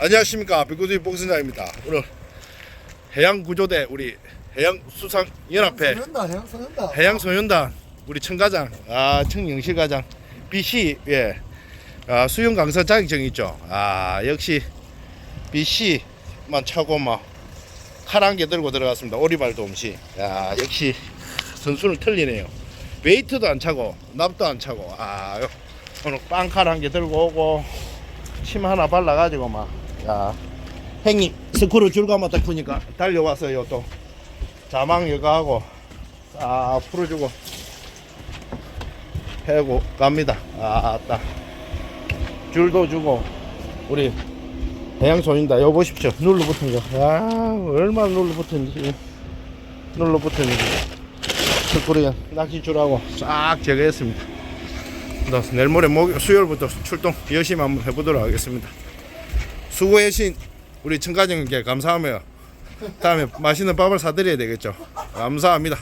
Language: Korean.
안녕하십니까 백구두이 복선장입니다. 오늘 해양구조대 우리 해양수상연합회 소연다 해양 소연다 해양소연단 우리 청과장 아 청영실과장 BC 예 아, 수영 강사 자격증 있죠. 아 역시 BC만 차고 막칼한개 들고 들어갔습니다. 오리발도 없이 야 역시 선수는 틀리네요. 웨이트도 안 차고 납도 안 차고 아 오늘 빵칼 한 개 들고 오고 침 하나 발라가지고 막 야 행님 스크루 줄 감았다 푸니까 달려왔어요 또. 자망 이거 하고 싹 풀어주고 해고 갑니다. 아따. 줄도 주고 우리 해양손입니다. 요 보십시오. 눌러 붙은 거아 얼마나 눌러 붙었는지. 눌러 붙었는지. 스크루에 낚시줄하고 싹 제거했습니다. 그래서 내일 모레 목, 수요일부터 출동 열심히 한번 해보도록 하겠습니다 수고해 신 우리 청가정께 감사하며 다음에 맛있는 밥을 사드려야 되겠죠. 감사합니다